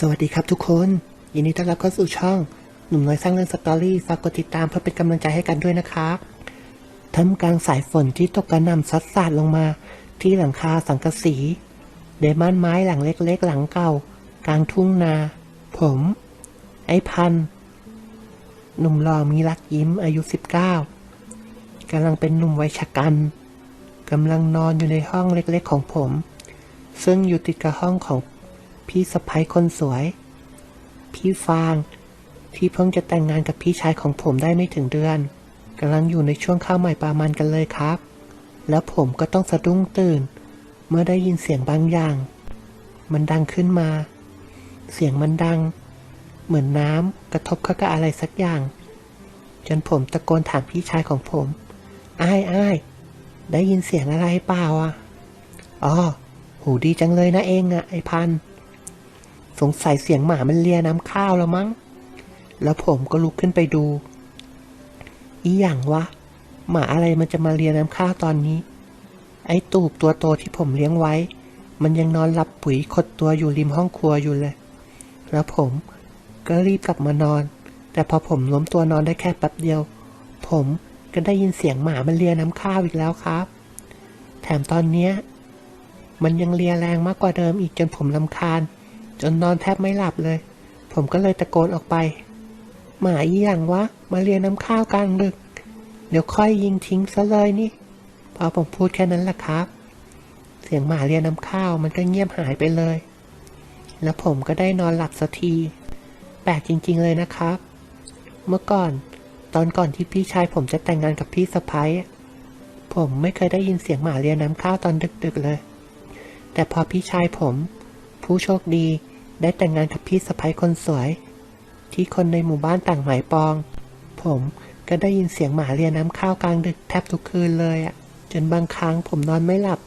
สวัสดีครับทุกคนยินดีต้อนรับเข้าสู่ช่อง หนุ่มน้อยสร้างเรื่องสตอรี่ฝากกดติดตามเพื่อเป็นกำลังใจให้กันด้วยนะครับท่ามกลางสายฝนที่ตกกระหน่ำซัดสาดลงมา ที่หลังคาสังกะสีเดมานไม้หลังเล็กๆ หลังเก่า กลางทุ่งนา ผม ไอ้พัน หนุ่มหล่อมีรักยิ้มอายุ 19กำลังเป็นหนุ่มวัยชะกันกำลังนอนอยู่ในห้องเล็กๆของผม ซึ่งอยู่ติดกับห้องของ พี่สะพ้ยคนสวย พี่ฟาง ที่เพิ่งจะแต่งงานกับพี่ชายของผมได้ไม่ถึงเดือนกำลังอยู่ในช่วงข้าวใหม่ปลามันกันเลยครับ แล้วผมก็ต้องสะดุ้งตื่น เมื่อได้ยินเสียงบางอย่าง มันดังขึ้นมา เสียงมันดัง เหมือนน้ำกระทบเข้ากับอะไรสักอย่าง จนผมตะโกนถามพี่ชายของผมอ้ายอ้ายได้ยินเสียงอะไรเปล่าอะอ๋อหูดีจังเลยนะเองอะไอพันธ์ สงสัยเสียงหมามันเลียน้ำข้าวแล้วมั้ง แล้วผมก็ลุกขึ้นไปดู อีหยังวะ หมาอะไรมันจะมาเลียน้ำข้าวตอนนี้ ไอ้ตูบตัวโตที่ผมเลี้ยงไว้ มันยังนอนหลับปุ๋ยขดตัวอยู่ริมห้องครัวอยู่เลย แล้วผมก็รีบกลับมานอน แต่พอผมล้มตัวนอนได้แค่แป๊บเดียว ผมก็ได้ยินเสียงหมามันเลียน้ำข้าวอีกแล้วครับ แถมตอนเนี้ยมันยังเลียแรงมากกว่าเดิมอีกจนผมลำคาญ จนนอนแทบไม่หลับเลย ผมก็เลยตะโกนออกไป หมาอีหยังวะ มาเลียนน้ำข้าวกลางดึก เดี๋ยวค่อยยิงทิ้งซะเลยนี่ พอผมพูดแค่นั้นแหละครับ เสียงหมาเลียนน้ำข้าวมันก็เงียบหายไปเลย แล้วผมก็ได้นอนหลับสักทีแปลกจริง ๆเลยนะครับ เมื่อก่อนตอนก่อนที่พี่ชายผมจะแต่งงานกับพี่สะพ้ายผมไม่เคยได้ยินเสียงหมาเลียน้ำข้าวตอนดึกๆเลย แต่พอพี่ชายผม ผู้โชคดี ได้แต่งงานกับพี่สะพ้ยคนสวย ที่คนในหมู่บ้านต่างหมายปอง ผมก็ได้ยินเสียงหมาเลียน้ำข้าวกลางดึกแทบทุกคืนเลยอะ่ะจนบางครั้งผมนอนไม่หลับ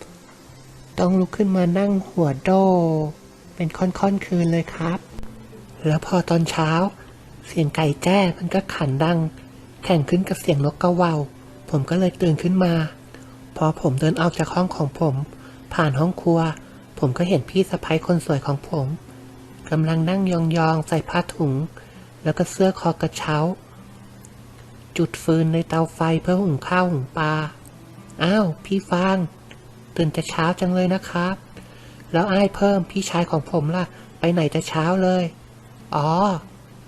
ต้องลุกขึ้นมานั่งหัวโด เป็นค่อนๆคืนเลยครับ แล้วพอตอนเช้า เสียงไก่แจ้มันก็ขันดัง แข่งขึ้นกับเสียงนกกระเหว่าผมก็เลยตื่นขึ้นมา พอผมเดินออกจากห้องของผม ผ่านห้องครัว ผมก็เห็นพี่สะพ้ยคนสวยของผม กำลังนั่งยองๆ ใส่ผ้าถุง แล้วก็เสื้อคอกระเช้า จุดฟืนในเตาไฟเพื่อหุงข้าวหุงปลา อ้าว พี่ฟาง ตื่นแต่เช้าจังเลยนะครับ แล้วไอ้เพิ่มพี่ชายของผมล่ะ ไปไหนแต่เช้าเลย อ๋อ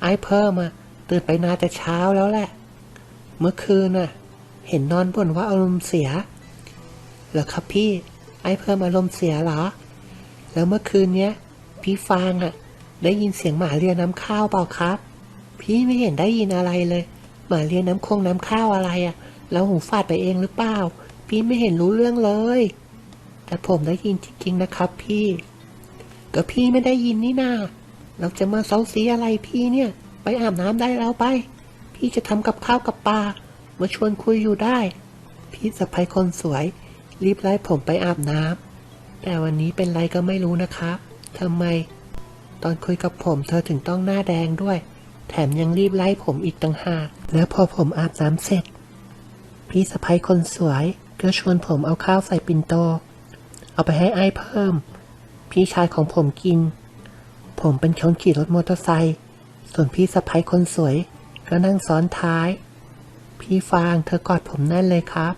ไอ้เพิ่มอะตื่นไปนาแต่เช้าแล้วแหละ เมื่อคืนน่ะ เห็นนอนบ่นว่าอารมณ์เสียเหรอครับพี่ ไอ้เพิ่มอารมณ์เสียเหรอ แล้วเมื่อคืนเนี้ย พี่ฟางอะ ได้ยินเสียงหมาเรียน้ำข้าวเปล่าครับ พี่ไม่เห็นได้ยินอะไรเลย หมาเรียน้ำคงน้ำข้าวอะไรอะแล้วหูฝาดไปเองหรือเปล่า พี่ไม่เห็นรู้เรื่องเลย แต่ผมได้ยินจริงๆนะครับ พี่ ก็พี่ไม่ได้ยินนี่นาเราจะมาเซาซีอะไรพี่เนี่ย ไปอาบน้ำได้แล้วไป พี่จะทำกับข้าวกับปลา มาชวนคุยอยู่ได้ พี่สะพ้ยคนสวย รีบไล่ผมไปอาบน้ำแต่วันนี้เป็นไรก็ไม่รู้นะครับทำไม ตอนคุยกับผมเธอถึงต้องหน้าแดงด้วย แถมยังรีบไล่ผมอีกต่างหาก แล้วพอผมอาบน้ำเสร็จ พี่สะพ้ยคนสวย ก็ชวนผมเอาข้าวใส่ปิ่นโต เอาไปให้ไอ้ายเพิ่ม พี่ชายของผมกิน ผมเป็นคนขี่รถมอเตอร์ไซค์ส่วนพี่สะพ้ยคนสวย ก็นั่งซ้อนท้าย พี่ฟางเธอกอดผมแน่นเลยครับ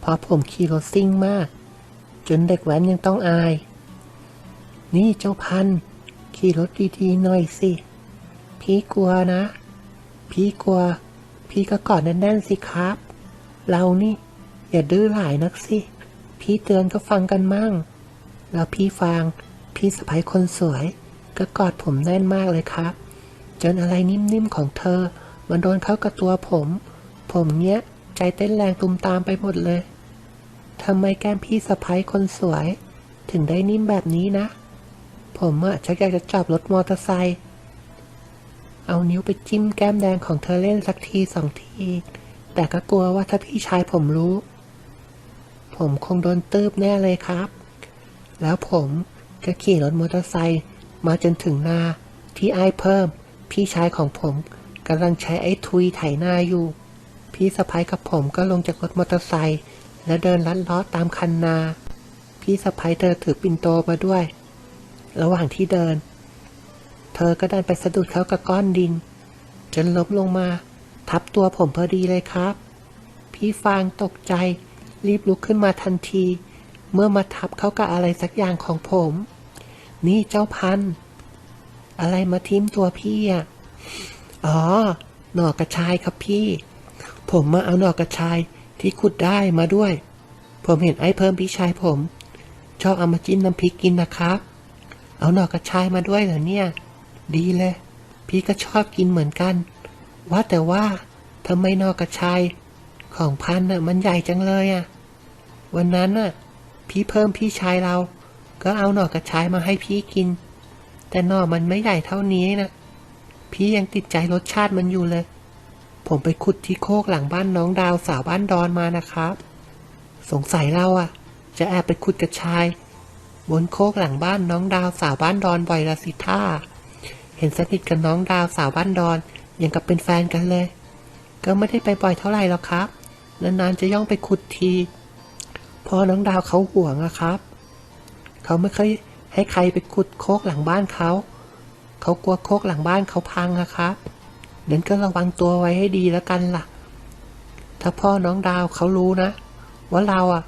เพราะผมขี่รถซิ่งมาก จนเด็กแว้นยังต้องอาย นี่เจ้าพันธ์ ขี่รถดีๆหน่อยสิ พี่กลัวนะ พี่กลัว พี่ก็กอดแน่นๆสิครับ เรานี่ อย่าดื้อหลายนักสิ พี่เตือนก็ฟังกันมั่ง แล้วพี่ฟางพี่สะพ้ยคนสวย ก็กอดผมแน่นมากเลยครับ จนอะไรนิ่มๆของเธอ มันโดนเข้ากับตัวผม ผมเนี้ยใจเต้นแรงตุมตามไปหมดเลยทำไมแก้มพี่สะพ้ยคนสวย ถึงได้นิ่มแบบนี้นะ ผมอะชักอยากจะจอบรถมอเตอร์ไซค์ เอานิ้วไปจิ้มแก้มแดงของเธอเล่นสักทีสองที แต่ก็กลัวว่าถ้าพี่ชายผมรู้ ผมคงโดนตืบแน่เลยครับ แล้วผมก็ขี่รถมอเตอร์ไซค์มาจนถึงนาที่ไอ้เพิ่ม พี่ชายของผมกำลังใช้ไอ้ทุยไถนาอยู่ พี่สะพ้ยกับผมก็ลงจากรถมอเตอร์ไซค์และเดินลัดเล้อตามคันนา พี่สะพ้ยเธอถือปิ่นโตมาด้วย ระหว่างที่เดิน เธอก็ดันไปสะดุดเขากับก้อนดิน จนล้มลงมา ทับตัวผมพอดีเลยครับ พี่ฟางตกใจ รีบลุกขึ้นมาทันที เมื่อมาทับเขากับอะไรสักอย่างของผม นี่เจ้าพัน อะไรมาทิ่มตัวพี่อะ อ๋อ หน่อกระชายครับพี่ ผมมาเอาหน่อกระชายที่ขุดได้มาด้วย ผมเห็นไอ้เพิ่มพี่ชายผม ชอบเอามาจิ้มน้ำพริกกินนะครับ เอาหน่อกระชายมาด้วยเหรอเนี่ย ดีเลย พี่ก็ชอบกินเหมือนกัน ว่าแต่ว่าทำไมหน่อกระชายของพันน่ะมันใหญ่จังเลยอะ วันนั้นน่ะ พี่เพิ่มพี่ชายเรา ก็เอาหน่อกระชายมาให้พี่กิน แต่หน่อมันไม่ใหญ่เท่านี้นะพี่ยังติดใจรสชาติมันอยู่เลย ผมไปขุดที่โคกหลังบ้านน้องดาวสาวบ้านดอนมานะครับ สงสัยเราอะ จะแอบไปขุดกระชาย บนโคกหลังบ้านน้องดาวสาวบ้านดอนบ่อยละสิท่า เห็นสนิทกับน้องดาวสาวบ้านดอนอยังกับเป็นแฟนกันเลย ก็ไม่ได้ไปบ่อยเท่าไหร่หรอกครับ นานๆจะย่องไปขุดทีพอน้องดาวเขาห่วงอะครับ เขาไม่เคยให้ใครไปขุดโคกหลังบ้านเขา เขากลัวโคกหลังบ้านเขาพังอะครับเดินก็ระวังตัวไว้ให้ดีแล้วกันล่ะ ถ้าพ่อน้องดาวเขารู้นะ ว่าเราอะ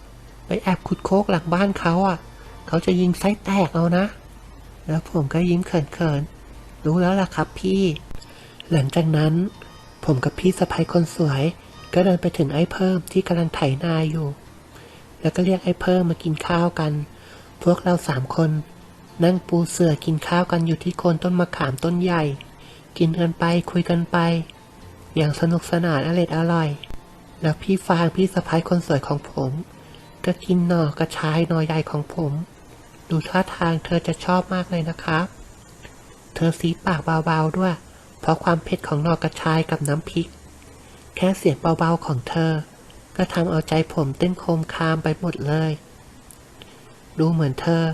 ไปแอบขุดโคกหลังบ้านเขาอะ เขาจะยิงไส้แตกเอานะ แล้วผมก็ยิ้มเขินๆ รู้แล้วล่ะครับพี่ หลังจากนั้น ผมกับพี่สะพ้ยคนสวย ก็เดินไปถึงไอ้เพิ่มที่กำลังไถนาอยู่ แล้วก็เรียกไอ้เพิ่มมากินข้าวกัน พวกเราสามคน นั่งปูเสื่อกินข้าวกันอยู่ที่โคนต้นมะขามต้นใหญ่ กินกันไปคุยกันไป อย่างสนุกสนานอร่อยอร่อย แล้วพี่ฟางพี่สะพ้ยคนสวยของผม ก็กินหน่อกระชายหน่อใหญ่ของผม ดูท่าทางเธอจะชอบมากเลยนะครับ เธอซีปากเบาๆด้วย เพราะความเผ็ดของหนอกกระชายกับน้ำพริก แค่เสียงเบาๆของเธอ ก็ทำเอาใจผมเต้นโคมคามไปหมดเลย ดูเหมือนเธอ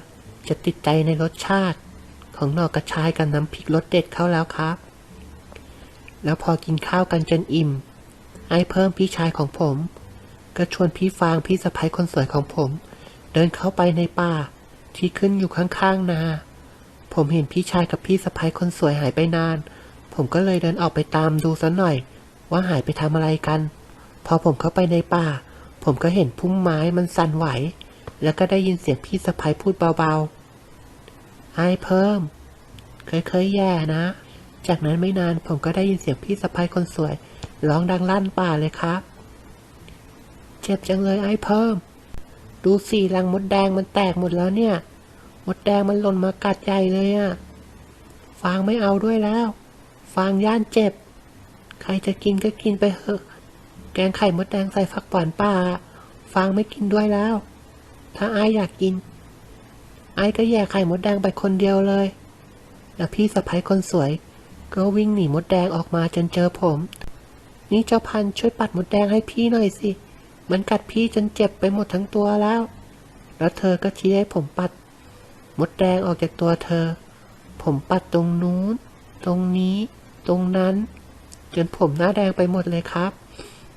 จะติดใจในรสชาติ ของหน่อกระชายกับน้ำพริกรสเด็ดเข้าแล้วครับ แล้วพอกินข้าวกันจนอิ่ม ไอ้เพิ่มพี่ชายของผม ก็ชวนพี่ฟางพี่สะพ้ยคนสวยของผม เดินเข้าไปในป่า ที่ขึ้นอยู่ข้างๆนา ผมเห็นพี่ชายกับพี่สะพ้ายคนสวยหายไปนาน ผมก็เลยเดินออกไปตามดูซะหน่อย ว่าหายไปทำอะไรกัน พอผมเข้าไปในป่า ผมก็เห็นพุ่มไม้มันสั่นไหว แล้วก็ได้ยินเสียงพี่สะพ้ายพูดเบาๆไอ้เพิ่ม เคยๆแย่นะ จากนั้นไม่นานผมก็ได้ยินเสียงพี่สะพ้ายคนสวยร้องดังลั่นป่าเลยครับ เจ็บจังเลยไอ้เพิ่ม ดูสิรังมดแดงมันแตกหมดแล้วเนี่ย มดแดงมันหล่นมากัดใหญ่เลยอะฟางไม่เอาด้วยแล้ว ฟางย่านเจ็บ ใครจะกินก็กินไปเถอะ แกงไข่มดแดงใส่ฟักหวานป่า ฟางไม่กินด้วยแล้ว ถ้าไอายอยากกิน ไอายก็แย่ไข่มดแดงไปคนเดียวเลย แล้วพี่สะพ้ยคนสวย ก็วิ่งหนีมดแดงออกมาจนเจอผม นี่เจ้าพันช่วยปัดมดแดงให้พี่หน่อยสิ มันกัดพี่จนเจ็บไปหมดทั้งตัวแล้ว แล้วเธอก็ชี้ให้ผมปัด มดแดงออกจากตัวเธอ ผมปัดตรงนู้น ตรงนี้ ตรงนั้น จนผมหน้าแดงไปหมดเลยครับ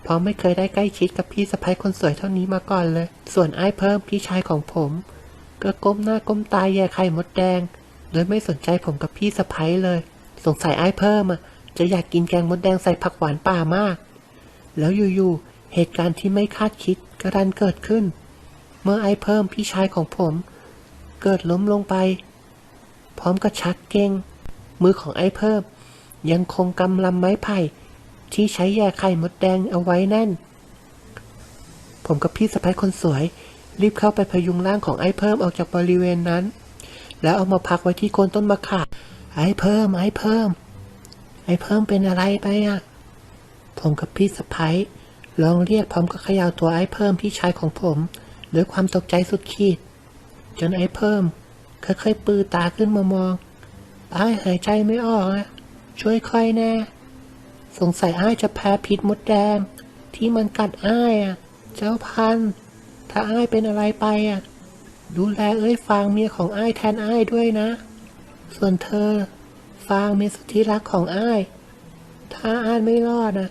เพราะไม่เคยได้ใกล้ชิดกับพี่สะพ้ยคนสวยเท่านี้มาก่อนเลย ส่วนไอ้เพิ่มพี่ชายของผม ก็ก้มหน้าก้มตาแย่ไข่มดแดง โดยไม่สนใจผมกับพี่สะพ้ยเลย สงสัยไอ้เพิ่มอะจะอยากกินแกงมดแดงใส่ผักหวานป่ามาก แล้วอยู่ๆ เหตุการณ์ที่ไม่คาดคิดก็ดันเกิดขึ้น เมื่อไอเพิ่มพี่ชายของผม เกิดล้มลงไป พร้อมกับชักเก้งมือของไอเพิ่ม ยังคงกำลำไม้ไผ่ ที่ใช้แย่ไข่มดแดงเอาไว้แน่น ผมกับพี่สะพ้ยคนสวย รีบเข้าไปพยุงร่างของไอ้เพิ่มออกจากบริเวณนั้น แล้วเอามาพักไว้ที่โคนต้นมะขามไอ้เพิ่มไอ้เพิ่ม ไอ้เพิ่มเป็นอะไรไปอะผมกับพี่สะพ้ย ลองเรียกพร้อมกับขย่าตัวไอ้เพิ่มพี่ชายของผมด้วยความตกใจสุดขีด จนไอ้เพิ่มค่อยๆปือตาขึ้นมามองอ้ายหายใจไม่ออกอะช่วยค่อยแน่ สงสัยอ้ายจะแพ้พิษมดแดง ที่มันกัดอ้ายอะ เจ้าพัน ถ้าอ้ายเป็นอะไรไปอะ ดูแลเอ้ยฟางเมียของอ้ายแทนอ้ายด้วยนะ ส่วนเธอ ฟางเมียสุดที่รักของอ้าย ถ้าอ้ายไม่รอดนะ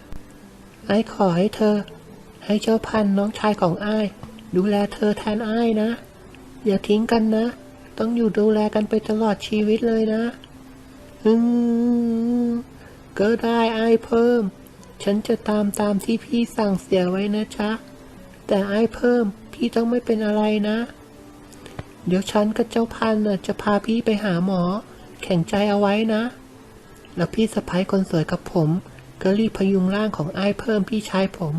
ไอ้ขอให้เธอ ให้เจ้าพันน้องชายของอ้าย ดูแลเธอแทนอ้ายนะ อย่าทิ้งกันนะ ต้องอยู่ดูแลกันไปตลอดชีวิตเลยนะ อืมก็ได้ไอ้เพิ่ม ฉันจะตามตามที่พี่สั่งเสียไว้นะจ๊ะ แต่ไอ้เพิ่ม พี่ต้องไม่เป็นอะไรนะ เดี๋ยวฉันกับเจ้าพันน่ะจะพาพี่ไปหาหมอ แข่งใจเอาไว้นะ แล้วพี่สะพ้ายคนสวยกับผม ก็รีบพยุงร่างของไอ้เพิ่มพี่ชายผม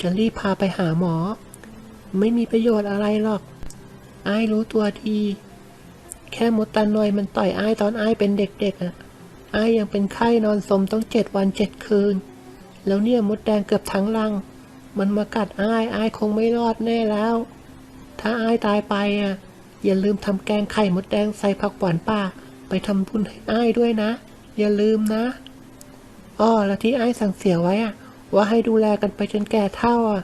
จะรีบพาไปหาหมอ ไม่มีประโยชน์อะไรหรอก ไอ้รู้ตัวดี แค่มดตาหน่อยมันต่อยไอ้ตอนไอ้เป็นเด็กๆอะไอ้ยังเป็นไข้นอนสมต้องเจ็ดวันเจ็ดคืน แล้วเนี่ยมดแดงเกือบทั้งรัง มันมากัดไอ้ไอ้คงไม่รอดแน่แล้ว ถ้าไอ้ตายไปอะ อย่าลืมทำแกงไข่มดแดงใส่ผักหวานป่า ไปทำบุญให้ไอ้ด้วยนะ อย่าลืมนะ อ้อแล้วที่ไอ้สั่งเสียไว้อะว่าให้ดูแลกันไปจนแก่เฒ่าอะ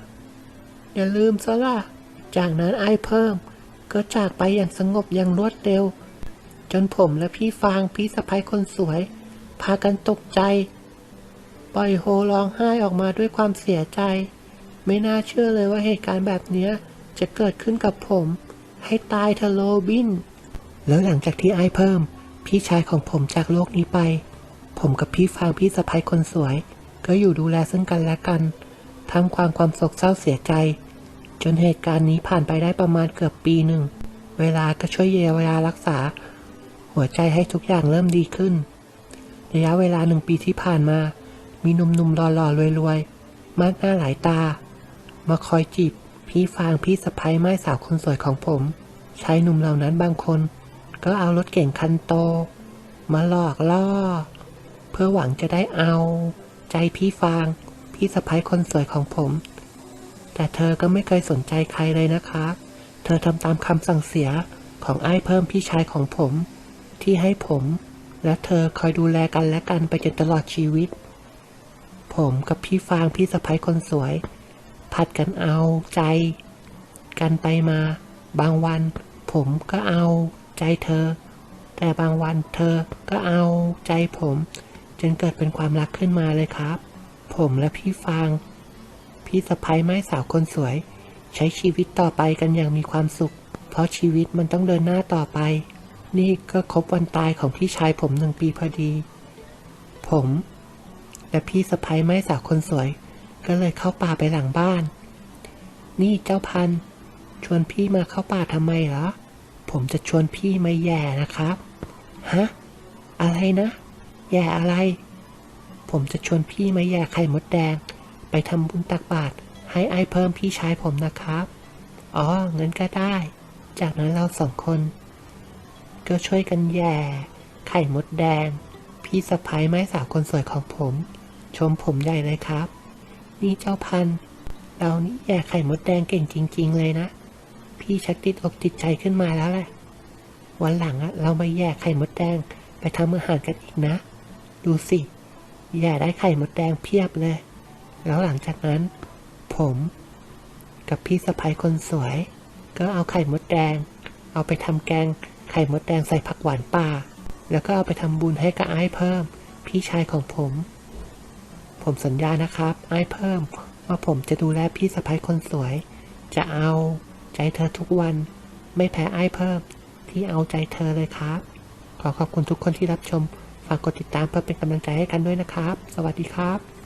อย่าลืมซะล่ะ จากนั้นไอ้เพิ่ม ก็จากไปอย่างสงบอย่างรวดเร็ว จนผมและพี่ฟางพี่สะพ้ายคนสวย พากันตกใจ ปล่อยโฮร้องไห้ออกมาด้วยความเสียใจ ไม่น่าเชื่อเลยว่าเหตุการณ์แบบเนี้ยจะเกิดขึ้นกับผม ให้ตายเธอะโรบิน แล้วหลังจากที่ไอ้เพิ่ม พี่ชายของผมจากโลกนี้ไป ผมกับพี่ฟางพี่สะพ้ายคนสวย ก็อยู่ดูแลซึ่งกันและกันทำความความโศกเศร้าเสียใจ จนเหตุการณ์นี้ผ่านไปได้ประมาณเกือบปีหนึ่ง เวลาก็ช่วยเยียวยารักษา หัวใจให้ทุกอย่างเริ่มดีขึ้น ระยะเวลาหนึ่งปีที่ผ่านมา มีหนุ่มๆหล่อๆรวยๆมากหน้าหลายตา มาคอยจีบ พี่ฟางพี่สะพ้ยไม้สาวคนสวยของผมชายหนุ่มเหล่านั้นบางคน ก็เอารถเก่งคันโต มาหลอกล่อ พื่อหวังจะได้เอาใจพี่ฟาง พี่สะพ้ยคนสวยของผม แต่เธอก็ไม่เคยสนใจใครเลยนะครับเธอทำตามคำสั่งเสียของไอ้เพิ่มพี่ชายของผม ที่ให้ผม และเธอคอยดูแลกันและกันไปจนตลอดชีวิต ผมกับพี่ฟางพี่สะพ้ยคนสวย ผัดกันเอาใจ กันไปมา บางวัน ผมก็เอาใจเธอ แต่บางวันเธอก็เอาใจผม จนเกิดเป็นความรักขึ้นมาเลยครับ ผมและพี่ฟาง พี่สะพ้ยไม้สาวคนสวย ใช้ชีวิตต่อไปกันอย่างมีความสุข เพราะชีวิตมันต้องเดินหน้าต่อไป นี่ก็ครบวันตายของพี่ชายผมหนึ่งปีพอดี ผมและพี่สะพ้ยไม้สาวคนสวย ก็เลยเข้าป่าไปหลังบ้าน นี่เจ้าพันชวนพี่มาเข้าป่าทำไมเหรอ ผมจะชวนพี่มาแย่นะครับ ฮะ อะไรนะ แย่อะไร ผมจะชวนพี่มาแย่ไข่มดแดง ไปทำบุญตักบาตรให้ไอ้เพิ่มพี่ชายผมนะครับ อ๋อเงินก็ได้ จากนั้นเราสองคน ก็ช่วยกันแย่ ไข่มดแดง พี่สะพ้ายไม้สาวคนสวยของผม ชมผมใหญ่เลยครับ นี่เจ้าพันเรานี่แย่ไข่มดแดงเก่งจริง ๆ เลยนะ พี่ชักติดอกติดใจขึ้นมาแล้วแหละวันหลังอะเรามาแย่ไข่มดแดงไปทำอาหารกันอีกนะ ดูสิแย่ได้ไข่มดแดงเพียบเลย แล้วหลังจากนั้น ผม กับพี่สะพ้ยคนสวย ก็เอาไข่มดแดง เอาไปทำแกง ไข่มดแดงใส่ผักหวานป่า แล้วก็เอาไปทำบุญให้กับไอ้เพิ่ม พี่ชายของผม ผมสัญญานะครับ ไอ้เพิ่ม ว่าผมจะดูแลพี่สะพ้ยคนสวย จะเอาใจเธอทุกวัน ไม่แพ้ไอ้เพิ่ม ที่เอาใจเธอเลยครับ ขอขอบคุณทุกคนที่รับชม ฝากกดติดตามเพื่อเป็นกำลังใจให้กันด้วยนะครับ สวัสดีครับ